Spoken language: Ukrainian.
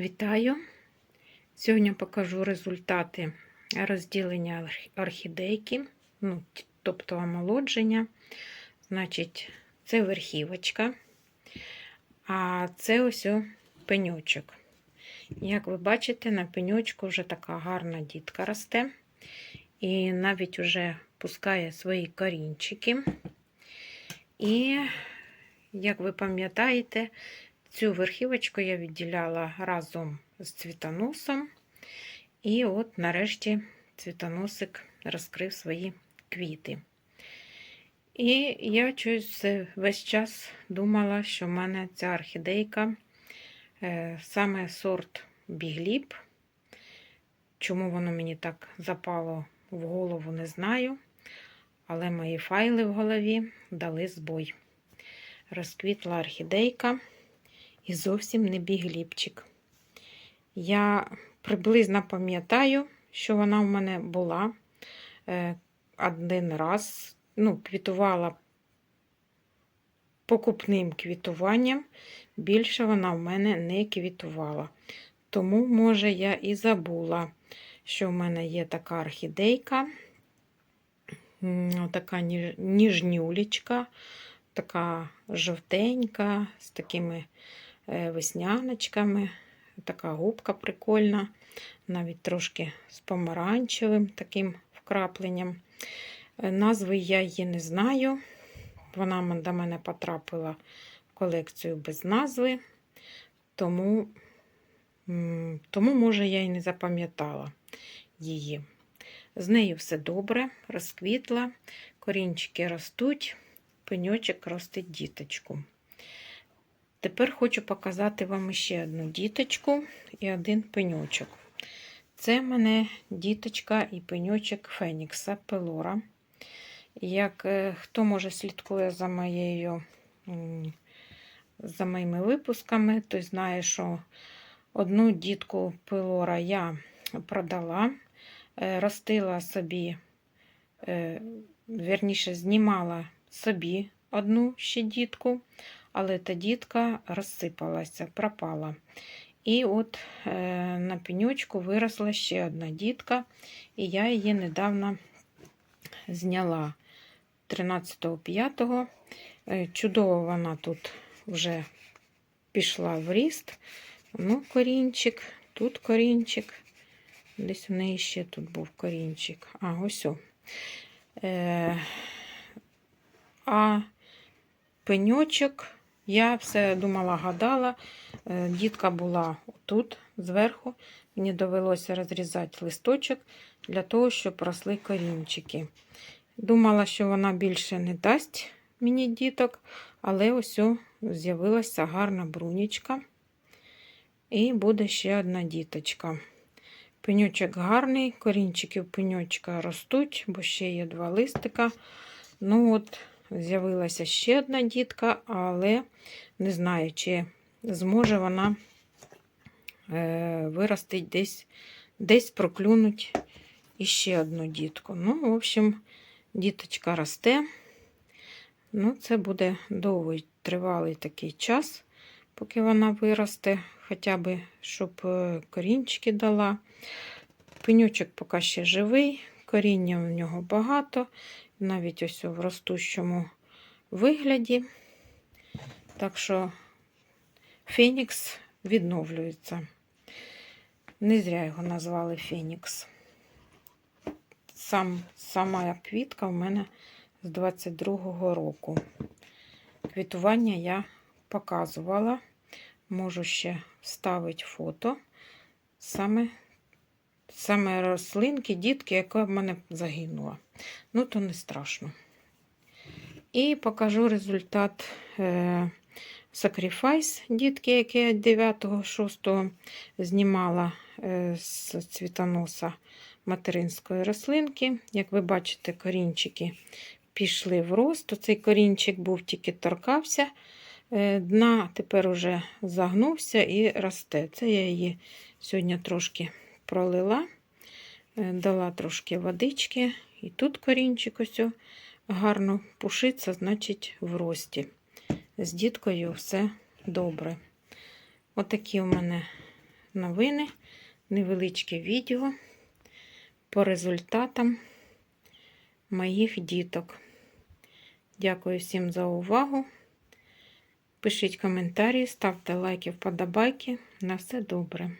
Вітаю! Сьогодні покажу результати розділення орхідейки, ну, тобто омолодження. Значить, це верхівочка, а це ось о пеньочок. Як ви бачите, на пеньочку вже така гарна дітка росте. І навіть вже пускає свої корінчики. І, як ви пам'ятаєте, Цю верхівочку я відділяла разом з цвітоносом. І от нарешті цвітоносик розкрив свої квіти. І я щось весь час думала, що в мене ця орхідейка е, саме сорт бігліп. Чому воно мені так запало в голову, не знаю. Але мої файли в голові дали збой. Розквітла орхідейка і зовсім не бігліпчик. Я приблизно пам'ятаю, що вона в мене була е, один раз, ну, квітувала покупним квітуванням, більше вона в мене не квітувала. Тому, може, я і забула, що в мене є така орхідейка, така ніж- ніжнюлечка, така жовтенька, з такими весняночками. Така губка прикольна, навіть трошки з помаранчевим таким вкрапленням. Е, Назви я її не знаю. Вона до мене потрапила в колекцію без назви, тому, тому може, я і не запам'ятала її. З нею все добре, розквітла, корінчики ростуть, пеньочок ростить діточку. Тепер хочу показати вам ще одну діточку і один пеньочок. Це в мене діточка і пеньочок Фенікса Пелора. Як е, хто може слідкує за моєю за моїми випусками, той знає, що одну дітку Пелора я продала, е, ростила собі, е, вірніше, знімала собі одну ще дітку але та дітка розсипалася, пропала. І от е, на пеньочку виросла ще одна дітка, і я її недавно зняла 13.05. Е, чудово вона тут вже пішла в ріст. Ну, корінчик, тут корінчик. Десь у неї ще тут був корінчик. А, ось. о. Е, а пеньочок я все думала, гадала. Е, Дітка була тут зверху. Мені довелося розрізати листочок для того, щоб росли корінчики. Думала, що вона більше не дасть мені діток, але ось з'явилася гарна брунічка. І буде ще одна діточка. Пеньочок гарний, корінчики пеньочка ростуть, бо ще є два листика. Ну от, З'явилася ще одна дітка, але не знаю, чи зможе вона е, виростити десь, десь проклюнуть іще одну дітку. Ну, в общем, діточка росте. Ну, це буде довгий тривалий такий час, поки вона виросте, хоча б щоб е, корінчики дала. Пенючок поки ще живий, коріння в нього багато навіть ось в ростущому вигляді. Так що Фенікс відновлюється. Не зря його назвали Фенікс. Сам, Сама квітка в мене з 22-го року. Квітування я показувала. Можу ще вставити фото. Саме саме рослинки, дітки, яка в мене загинула. Ну, то не страшно. І покажу результат е, Sacrifice, дітки, які я 9-6 знімала е, з цвітоноса материнської рослинки. Як ви бачите, корінчики пішли в рост. Цей корінчик був тільки торкався. Е, дна тепер уже загнувся і росте. Це я її сьогодні трошки пролила, е, дала трошки водички, і тут корінчик ось гарно пушиться, значить, в рості. З діткою все добре. Отакі у мене новини, невеличке відео по результатам моїх діток. Дякую всім за увагу. Пишіть коментарі, ставте лайки, вподобайки. На все добре.